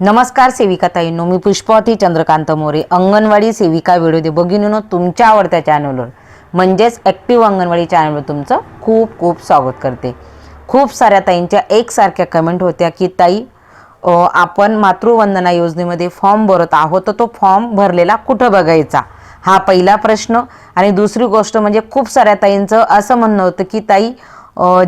नमस्कार सेविका ताईंनो मी पुष्पावती चंद्रकांत मोरे. अंगणवाडी सेविका व्हिडिओ दे बघिनीनो तुमच्या आवडत्या चॅनलवर म्हणजेच ॲक्टिव्ह अंगणवाडी चॅनलवर तुमचं खूप खूप स्वागत करते. खूप साऱ्या ताईंच्या एकसारख्या कमेंट होत्या की ताई आपण मातृवंदना योजनेमध्ये फॉर्म भरत आहोत तर तो फॉर्म भरलेला कुठं बघायचा? हा पहिला प्रश्न. आणि दुसरी गोष्ट म्हणजे खूप साऱ्या ताईंचं असं म्हणणं होतं की ताई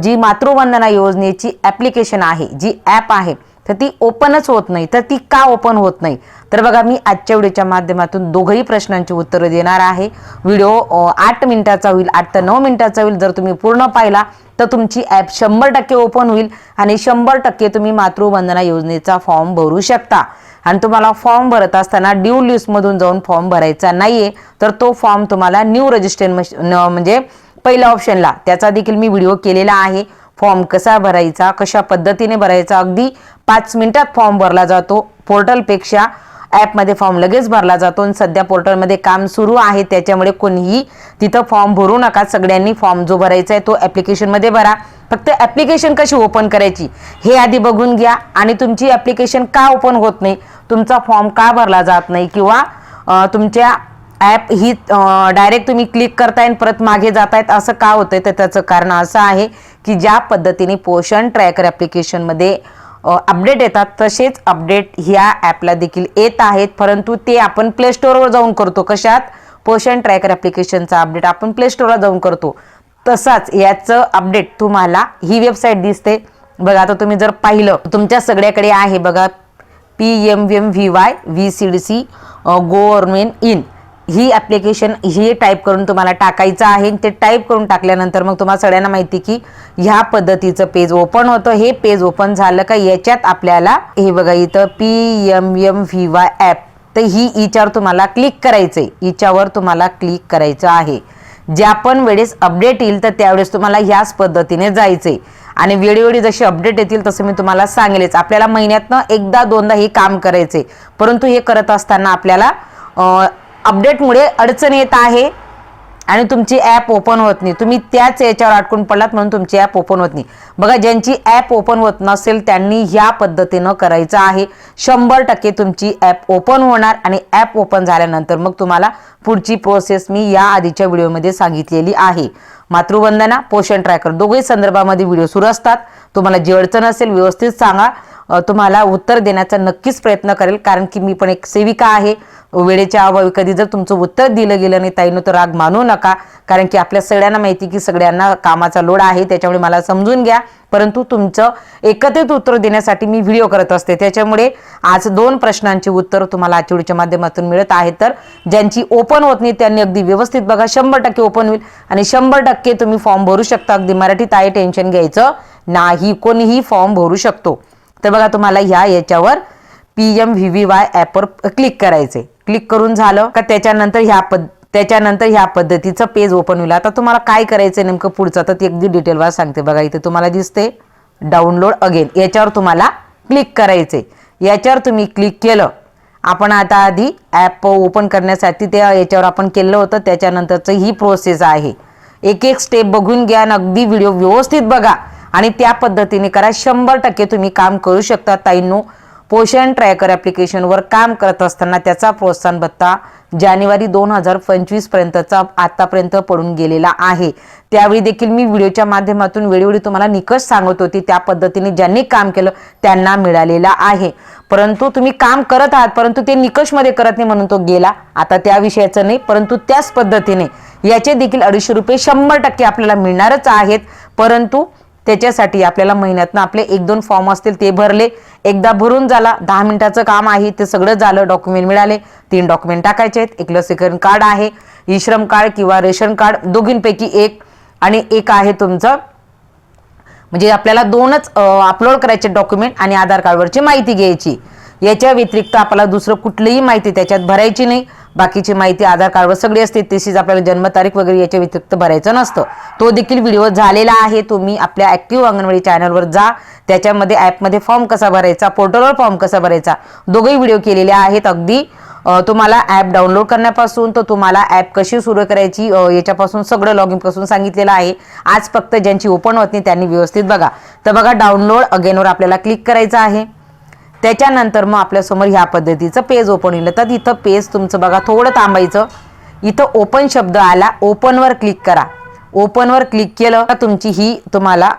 जी मातृवंदना योजनेची ॲप्लिकेशन आहे जी ॲप आहे तर ती ओपनच होत नाही. तर ती का ओपन होत नाही? तर बघा मी आजच्या व्हिडिओच्या माध्यमातून दोघंही प्रश्नांची उत्तरं देणार आहे. व्हिडिओ आठ मिनिटाचा होईल आठ ते नऊ मिनिटाचा होईल. जर तुम्ही पूर्ण पाहिला तर तुमची ॲप शंभर टक्के ओपन होईल आणि शंभर टक्के तुम्ही मातृवंदना योजनेचा फॉर्म भरू शकता. आणि तुम्हाला फॉर्म भरत असताना ड्यू लिस्टमधून जाऊन फॉर्म भरायचा नाहीये तर तो फॉर्म तुम्हाला न्यू रजिस्ट्रेशन म्हणजे पहिल्या ऑप्शनला. त्याचा देखील मी व्हिडिओ केलेला आहे. फॉर्म कसा भरायचा कशा पद्धतीने भरायचा अगदी पाच मिनिटात फॉर्म भरला जातो. पोर्टलपेक्षा ॲपमध्ये फॉर्म लगेच भरला जातो. आणि सध्या पोर्टलमध्ये काम सुरू आहे. त्याच्यामुळे कोणीही तिथं फॉर्म भरू नका. सगळ्यांनी फॉर्म जो भरायचा आहे तो ॲप्लिकेशनमध्ये भरा. फक्त ॲप्लिकेशन कशी ओपन करायची हे आधी बघून घ्या. आणि तुमची ॲप्लिकेशन का ओपन होत नाही? तुमचा फॉर्म का भरला जात नाही? किंवा तुमच्या ॲप ही डायरेक्ट तुम्ही क्लिक करताय आणि परत मागे जातायत असं का होतंय? तर त्याचं कारण असं आहे की ज्या पद्धतीने पोषण ट्रॅकर ॲप्लिकेशनमध्ये अपडेट येतात. तसेच अपडेट ह्या ॲपला देखील येत आहेत. परंतु ते आपण प्ले स्टोअरवर जाऊन करतो. कशात? पोषण ट्रॅकर ॲप्लिकेशनचा अपडेट आपण प्ले स्टोअरला जाऊन करतो. तसाच याचं अपडेट तुम्हाला ही वेबसाईट दिसते. बघा आता तुम्ही जर पाहिलं तुमच्या सगळ्याकडे आहे बघा. P M M V Y V C D C government in he application ही टाईप करून तुम्हाला टाकायचं आहे. ते टाईप करून टाकल्यानंतर मग तुम्हाला सगळ्यांना माहिती की ह्या पद्धतीचं पेज ओपन होतं. हे पेज ओपन झालं का याच्यात आपल्याला हे बघा इथं P M M V Y app तर ही इच्यावर तुम्हाला क्लिक करायचं आहे हिच्यावर तुम्हाला क्लिक करायचं आहे. ज्या पण वेळेस अपडेट येईल तर त्यावेळेस तुम्हाला ह्याच पद्धतीने जायचंय. आणि वेळोवेळी जशी अपडेट येतील तसं मी तुम्हाला सांगेलच. आपल्याला महिन्यातनं एकदा दोनदा हे काम करायचंय. परंतु हे करत असताना आपल्याला अपडेटमुळे अडचण येत आहे आणि तुमची ॲप ओपन होत नाही. तुम्ही त्याच याच्यावर अडकून पडलात म्हणून तुमची ॲप ओपन होत नाही. बघा ज्यांची ॲप ओपन होत नसेल त्यांनी ह्या पद्धतीनं करायचं आहे. शंभर टक्के तुमची ॲप ओपन होणार आणि ॲप ओपन झाल्यानंतर मग तुम्हाला पुढची प्रोसेस मी या आधीच्या व्हिडिओमध्ये सांगितलेली आहे. मातृवंदना पोषण ट्रॅकर दोघेही संदर्भामध्ये व्हिडिओ सुरू असतात. तुम्हाला जी अडचण असेल व्यवस्थित सांगा. तुम्हाला उत्तर देण्याचा नक्कीच प्रयत्न करेल कारण की मी पण एक सेविका आहे. वेळेच्या अभावी कधी जर तुमचं उत्तर दिलं गेलं नाही ताईनं तर राग मानू नका कारण की आपल्या सगळ्यांना माहिती की सगळ्यांना कामाचा लोड आहे त्याच्यामुळे मला समजून घ्या. परंतु तुमचं एकत्रित उत्तर देण्यासाठी मी व्हिडिओ करत असते. त्याच्यामुळे आज दोन प्रश्नांची उत्तर तुम्हाला आजच्या माध्यमातून मिळत आहे. तर ज्यांची ओपन होत नाही त्यांनी अगदी व्यवस्थित बघा शंभर टक्के ओपन होईल. आणि शंभर टक्के तुम्ही फॉर्म भरू शकता. अगदी मराठीत आहे टेन्शन घ्यायचं नाही. कोणीही फॉर्म भरू शकतो. तर बघा तुम्हाला ह्या याच्यावर P M V V Y ॲपवर क्लिक करायचे क्लिक करून झालं का त्याच्यानंतर ह्या पद त्याच्यानंतर ह्या पद्धतीचं पेज ओपन होईल. आता तुम्हाला काय करायचं नेमकं पुढचं? तर ती अगदी डिटेलवर सांगते बघा इथे तुम्हाला दिसते. डाउनलोड अगेन याच्यावर तुम्हाला क्लिक करायचे याच्यावर तुम्ही क्लिक केलं. आपण आता आधी ॲप ओपन करण्यासाठी त्या याच्यावर आपण केलं होतं. त्याच्यानंतरचं ही प्रोसेस आहे. एक एक स्टेप बघून घ्या आणि अगदी व्हिडिओ व्यवस्थित बघा. आणि त्या पद्धतीने करा. शंभर टक्के तुम्ही काम करू शकता ताईंनो. पोषण ट्रॅकर ॲप्लिकेशनवर काम करत असताना त्याचा प्रोत्साहन भत्ता जानेवारी दोन हजार पंचवीस पर्यंतचा आतापर्यंत पडून गेलेला आहे. त्यावेळी देखील मी व्हिडिओच्या माध्यमातून वेळोवेळी तुम्हाला निकष सांगत होती. त्या पद्धतीने ज्यांनी काम केलं त्यांना मिळालेला आहे. परंतु तुम्ही काम करत आहात परंतु ते निकषमध्ये करत नाही म्हणून तो गेला. आता त्या विषयाचं नाही परंतु त्याच पद्धतीने याचे देखील अडीचशे रुपये शंभर टक्के आपल्याला मिळणारच आहेत. परंतु त्याच्यासाठी आपल्याला महिन्यातनं आपले एक दोन फॉर्म असतील ते भरले. एकदा भरून झाला दहा मिनिटाचं काम आहे ते सगळं झालं डॉक्युमेंट मिळाले तीन डॉक्युमेंट टाकायचे आहेत एक लसीकरण कार्ड आहे ई श्रम कार्ड किंवा रेशन कार्ड दोघींपैकी एक. आणि एक आहे तुमचं म्हणजे आपल्याला दोनच अपलोड करायचे डॉक्युमेंट आणि आधार कार्डवरची माहिती घ्यायची. याच्या व्यतिरिक्त आपल्याला दुसरं कुठलीही माहिती त्याच्यात भरायची नाही. बाकीची माहिती आधार कार्डवर सगळी असते. तशीच आपल्याला जन्मतारीख वगैरे याच्या व्यतिरिक्त भरायचं नसतं. तो देखील व्हिडिओ झालेला आहे. तुम्ही आपल्या ॲक्टिव्ह अंगणवाडी चॅनलवर जा. त्याच्यामध्ये ॲपमध्ये फॉर्म कसा भरायचा पोर्टलवर फॉर्म कसा भरायचा दोघेही व्हिडिओ केलेले आहेत अगदी. तुम्हाला ॲप डाउनलोड करण्यापासून तर तुम्हाला ॲप कशी सुरू करायची याच्यापासून सगळं लॉगिनपासून सांगितलेलं आहे. आज फक्त ज्यांची ओपन होत नाही त्यांनी व्यवस्थित बघा. तर बघा डाउनलोड अगेनवर आपल्याला क्लिक करायचं आहे. त्याच्यानंतर मग आपल्यासमोर ह्या पद्धतीचं पेज ओपन होईल. तर इथं पेज तुमचं बघा थोडं थांबायचं. इथं ओपन शब्द आला ओपनवर क्लिक करा. ओपनवर क्लिक केलं का तुमची ही तुम्हाला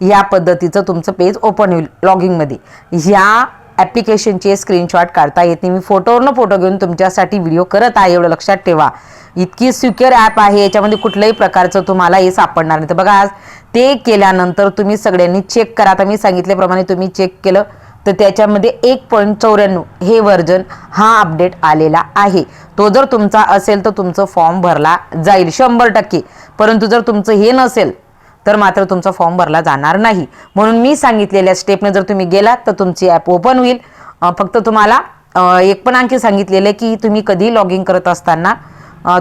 ह्या पद्धतीचं तुमचं पेज ओपन होईल लॉगिंगमध्ये ह्या ॲप्लिकेशनचे स्क्रीनशॉट काढता येते मी फोटोवरनं फोटो घेऊन तुमच्यासाठी व्हिडिओ करत आहे एवढं लक्षात ठेवा. इतकी सिक्युअर ॲप आहे याच्यामध्ये कुठल्याही प्रकारचं तुम्हाला हे सापडणार नाही. तर बघा आज ते केल्यानंतर तुम्ही सगळ्यांनी चेक करा. आता मी सांगितल्याप्रमाणे तुम्ही चेक केलं. तर त्याच्यामध्ये एक पॉईंट चौऱ्याण्णव हे वर्जन हा अपडेट आलेला आहे. तो जर तुमचा असेल तर तुमचं फॉर्म भरला जाईल शंभर टक्के. परंतु जर तुमचं हे नसेल तर मात्र तुमचा फॉर्म भरला जाणार नाही. म्हणून मी सांगितलेल्या स्टेपने जर तुम्ही गेलात तर तुमची ॲप ओपन होईल. फक्त तुम्हाला एक पण आणखी सांगितलेलं आहे की तुम्ही कधी लॉग इन करत असताना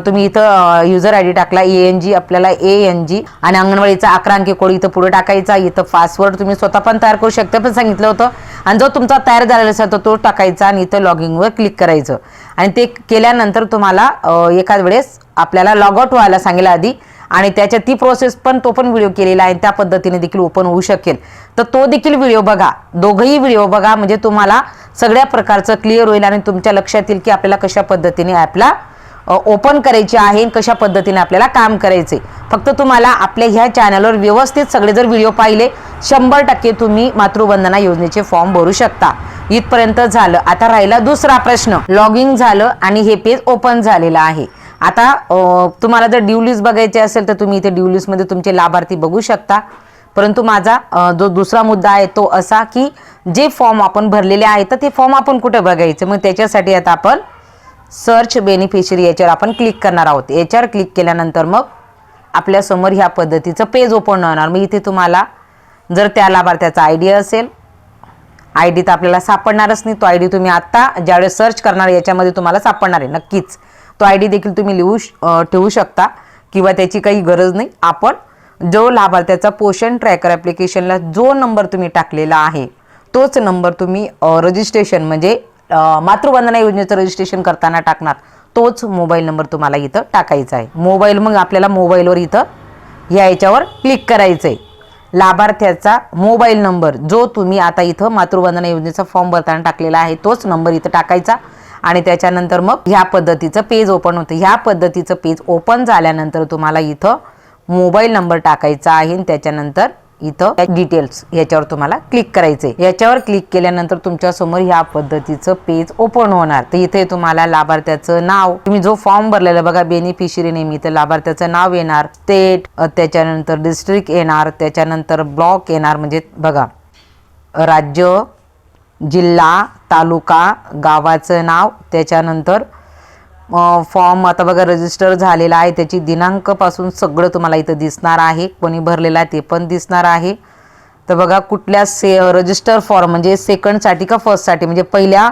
तुम्ही इथं युजर आय डी टाकला ए एन जी आपल्याला ए एन जी आणि अंगणवाडीचा अकरा अंकी कोड इथं पुढे टाकायचा इथं पासवर्ड तुम्ही स्वतः पण तयार करू शकता. पण सांगितलं होतं आणि जो तुमचा तयार झालेला असेल तर तो टाकायचा आणि इथं लॉगिंगवर क्लिक करायचं. आणि ते केल्यानंतर तुम्हाला एखाद वेळेस आपल्याला लॉग आउट व्हायला सांगितलं आधी आणि त्याच्या ती प्रोसेस पण तो पण व्हिडिओ केलेला आहे त्या पद्धतीने देखील ओपन होऊ शकेल. तर तो देखील व्हिडिओ बघा. दोघंही व्हिडिओ बघा. म्हणजे तुम्हाला सगळ्या प्रकारचं क्लिअर होईल आणि तुमच्या लक्षात येईल की आपल्याला कशा पद्धतीने ॲपला ओपन करायची आहे कशा पद्धतीने आपल्याला काम करायचे. फक्त तुम्हाला आपल्या ह्या चॅनलवर व्यवस्थित सगळे जर व्हिडिओ पाहिले शंभर टक्के तुम्ही मातृवंदना योजनेचे फॉर्म भरू शकता. इथपर्यंत झालं. आता राहिला दुसरा प्रश्न. लॉगिंग झालं आणि हे पेज ओपन झालेलं आहे. आता तुम्हाला जर ड्यू लिस्ट बघायची असेल तर तुम्ही इथे ड्यू लिस्टमध्ये तुमचे लाभार्थी बघू शकता. परंतु माझा जो दुसरा मुद्दा आहे तो असा की जे फॉर्म आपण भरलेले आहेत तर ते फॉर्म आपण कुठे बघायचे? मग त्याच्यासाठी आता आपण सर्च बेनिफिशरी याच्यावर आपण क्लिक करणार आहोत. याच्यावर क्लिक केल्यानंतर मग आपल्यासमोर ह्या पद्धतीचं पेज ओपन होणार. मग इथे तुम्हाला जर त्या लाभार्थ्याचा आय डी असेल आय डी तर आपल्याला सापडणारच नाही. तो आय डी तुम्ही आत्ता ज्यावेळेस सर्च करणार याच्यामध्ये तुम्हाला सापडणार आहे नक्कीच. तो आय डी देखील तुम्ही लिहू ठेवू शकता किंवा त्याची काही गरज नाही. आपण जो लाभार्थ्याचा पोषण ट्रॅकर ॲप्लिकेशनला जो नंबर तुम्ही टाकलेला आहे तोच नंबर तुम्ही रजिस्ट्रेशन म्हणजे मातृवंदना योजनेचं रजिस्ट्रेशन करताना टाकणार तोच मोबाईल नंबर तुम्हाला इथं टाकायचा आहे. मोबाईल मग आपल्याला मोबाईलवर इथं ह्या याच्यावर क्लिक करायचं आहे लाभार्थ्याचा मोबाईल नंबर जो तुम्ही आता इथं मातृवंदना योजनेचा फॉर्म भरताना टाकलेला आहे तोच नंबर इथं टाकायचा. आणि त्याच्यानंतर मग ह्या पद्धतीचं पेज ओपन होतं. ह्या पद्धतीचं पेज ओपन झाल्यानंतर तुम्हाला इथं मोबाईल नंबर टाकायचा आहे. आणि त्याच्यानंतर इथं डिटेल्स याच्यावर तुम्हाला क्लिक करायचे याच्यावर क्लिक केल्यानंतर तुमच्यासमोर ह्या पद्धतीचं पेज ओपन होणार. तर इथे तुम्हाला लाभार्थ्याचं नाव तुम्ही जो फॉर्म भरलेला बघा बेनिफिशरी नेहमी तर लाभार्थ्याचं नाव येणार स्टेट त्याच्यानंतर डिस्ट्रिक्ट येणार त्याच्यानंतर ब्लॉक येणार म्हणजे बघा राज्य जिल्हा तालुका गावाचं नाव त्याच्यानंतर फॉर्म आता बघा रजिस्टर झालेला आहे. त्याची दिनांकपासून सगळं तुम्हाला इथं दिसणार आहे. कोणी भरलेला आहे ते पण दिसणार आहे. तर बघा कुठल्या से रजिस्टर फॉर्म म्हणजे सेकंडसाठी का फर्स्टसाठी म्हणजे पहिल्या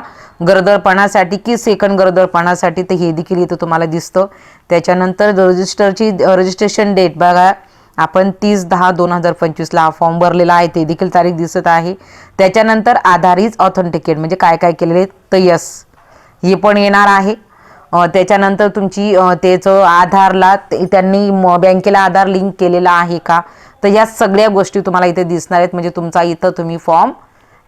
गरोदरपणासाठी की सेकंड गरोदरपणासाठी तर हे देखील इथं तुम्हाला दिसतं. त्याच्यानंतर रजिस्टरची रजिस्ट्रेशन डेट बघा आपण तीस दहा दोन हजार पंचवीसला हा फॉर्म भरलेला आहे. ते देखील तारीख दिसत आहे. त्याच्यानंतर आधार इज ऑथेंटिकेट म्हणजे काय काय केलेले? तर यस हे पण येणार आहे. त्याच्यानंतर तुमची त्याचं आधारला त्यांनी बँकेला आधार लिंक केलेला आहे का? तर या सगळ्या गोष्टी तुम्हाला इथे दिसणार आहेत. म्हणजे तुमचा इथं तुम्ही फॉर्म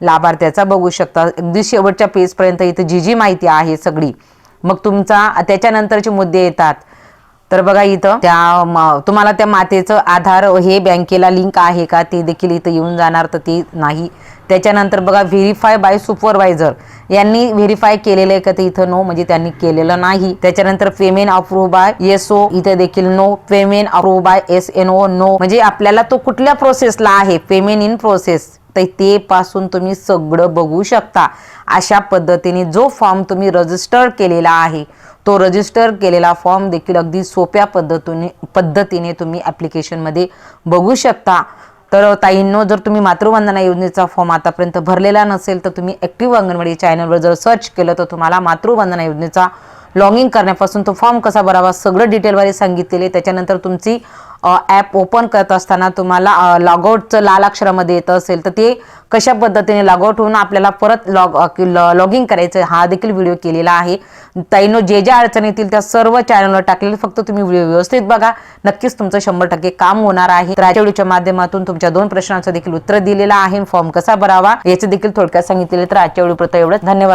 लाभार्थ्याचा बघू शकता. अगदी शेवटच्या पेजपर्यंत इथं जी जी माहिती आहे सगळी. मग तुमचा त्याच्यानंतरचे मुद्दे येतात. तर बघा इथं त्या तुम्हाला त्या मातेचं आधार हे बँकेला लिंक आहे का? ते देखील इथं येऊन जाणार तर ते नाही. त्याच्यानंतर बघा व्हेरीफाय बाय सुपरवायझर यांनी व्हेरीफाय केलेलं आहे का ते इथं? नो म्हणजे त्यांनी केलेलं नाही. त्याच्यानंतर payment approve by S O इथे देखील no payment approve by S N O no म्हणजे आपल्याला तो कुठल्या प्रोसेसला आहे? पेमेंट इन प्रोसेस तर ते पासून तुम्ही सगळं बघू शकता. अशा पद्धतीने जो फॉर्म तुम्ही रजिस्टर केलेला आहे तो रजिस्टर केलेला फॉर्म देखील अगदी सोप्या पद्धतीने पद्धतीने तुम्ही ॲप्लिकेशनमध्ये बघू शकता. तर ताईंनो जर तुम्ही मातृवंदना योजनेचा फॉर्म आतापर्यंत भरलेला नसेल तर तुम्ही ॲक्टिव्ह अंगणवाडी चॅनलवर जर सर्च केलं तर तुम्हाला मातृवंदना योजनेचा लॉग इन करण्यापासून तो फॉर्म कसा भरावा सगळं डिटेलवारी सांगितलेले. त्याच्यानंतर तुमची ॲप ओपन करत असताना तुम्हाला लॉगआउटचं लाल अक्षरामध्ये येत असेल तर ते कशा पद्धतीने लॉगआउट होऊन आपल्याला परत लॉग लॉग इन करायचं हा देखील व्हिडिओ केलेला आहे. ताईनो जे ज्या अडचणी येतील त्या सर्व चॅनलवर टाकलेले फक्त तुम्ही व्हिडिओ व्यवस्थित बघा. नक्कीच तुमचं शंभर टक्के काम होणार आहे. तर आजच्या व्हिडिओच्या माध्यमातून तुमच्या दोन प्रश्नांचं देखील उत्तर दिलेलं आहे. फॉर्म कसा भरावा याचं देखील थोडक्यात सांगितलेलं तर आजच्या व्हिडिओ प्रत एवढंच. धन्यवाद.